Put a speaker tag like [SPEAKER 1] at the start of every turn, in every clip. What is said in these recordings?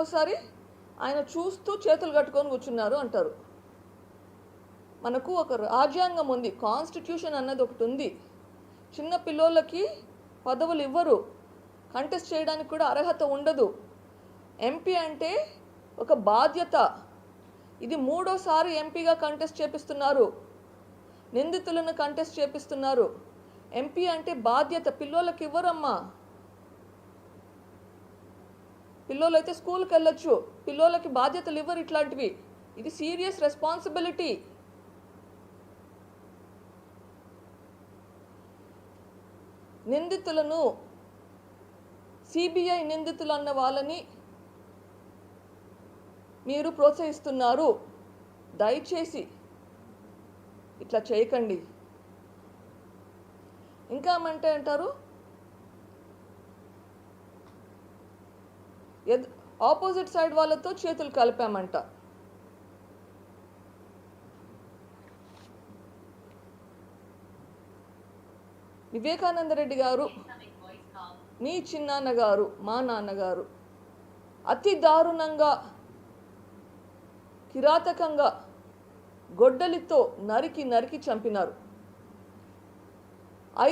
[SPEAKER 1] ఒకసారి ఆయన చూస్తూ చేతులు కట్టుకొని కూర్చున్నారు అంటారు. మనకు ఒక రాజ్యాంగం ఉంది కాన్స్టిట్యూషన్ అన్నది ఒకటి ఉంది. చిన్న పిల్లోళ్ళకి పదవులు ఇవ్వరు కంటెస్ట్ చేయడానికి కూడా అర్హత ఉండదు. ఎంపీ అంటే ఒక బాధ్యత. ఇది మూడోసారి ఎంపీగా కంటెస్ట్ చేపిస్తున్నారు నిందితులను కంటెస్ట్ చేపిస్తున్నారు. ఎంపీ అంటే బాధ్యత పిల్లోళ్ళకి ఇవ్వరమ్మా. పిల్లలు అయితే స్కూల్కి వెళ్ళొచ్చు. పిల్లలకి బాధ్యతలు ఇవ్వరు ఇట్లాంటివి. ఇది సీరియస్ రెస్పాన్సిబిలిటీ. నిందితులను సిబిఐ నిందితులు అన్న వాళ్ళని మీరు ప్రోత్సహిస్తున్నారు. దయచేసి ఇట్లా చేయకండి. ఇంకా ఏమంటే అంటారు? ఆపోజిట్ సైడ్ వాళ్ళతో చేతులు కలిపామంట. వివేకానంద రెడ్డి గారు మీ చిన్నాన్న గారు మా నాన్నగారు అతి దారుణంగా కిరాతకంగా గొడ్డలితో నరికి నరికి చంపినారు.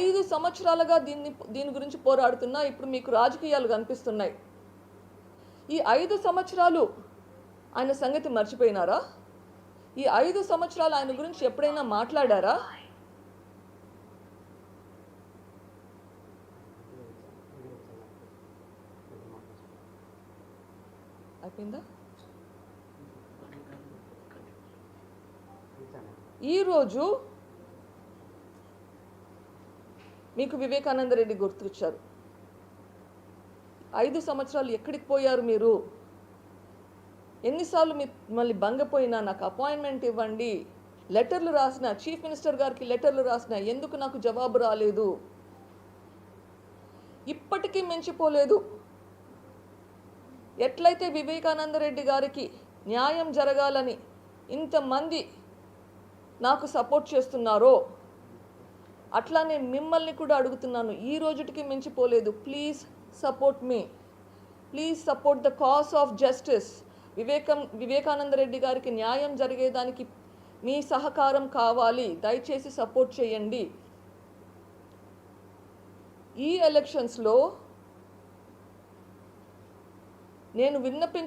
[SPEAKER 1] ఐదు సంవత్సరాలుగా దీన్ని దీని గురించి పోరాడుతున్నా ఇప్పుడు మీకు రాజకీయాలు కనిపిస్తున్నాయి. ఈ ఐదు సంవత్సరాలు ఆయన సంగతి మర్చిపోయినారా? ఈ ఐదు సంవత్సరాలు ఆయన గురించి ఎప్పుడైనా మాట్లాడారా? అయిపోయిందా? ఈరోజు మీకు వివేకానంద రెడ్డి గుర్తుకొచ్చారు ఐదు సంవత్సరాలు ఎక్కడికి పోయారు మీరు? ఎన్నిసార్లు మిమ్మల్ని భంగపోయినా నాకు అపాయింట్మెంట్ ఇవ్వండి. లెటర్లు రాసిన చీఫ్ మినిస్టర్ గారికి లెటర్లు రాసిన ఎందుకు నాకు జవాబు రాలేదు? ఇప్పటికీ మించిపోలేదు. ఎట్లయితే వివేకానంద రెడ్డి గారికి న్యాయం జరగాలని ఇంతమంది నాకు సపోర్ట్ చేస్తున్నారో అట్లానే మిమ్మల్ని కూడా అడుగుతున్నాను. ఈ రోజుటికి మించిపోలేదు. Please support me please support the cause of justice Vivekam Vivekananda Reddy గారికి న్యాయం జరిగేదానికి మీ సహకారం కావాలి. దయచేసి సపోర్ట్ చేయండి. ఈ ఎలక్షన్స్లో నేను విన్నపించ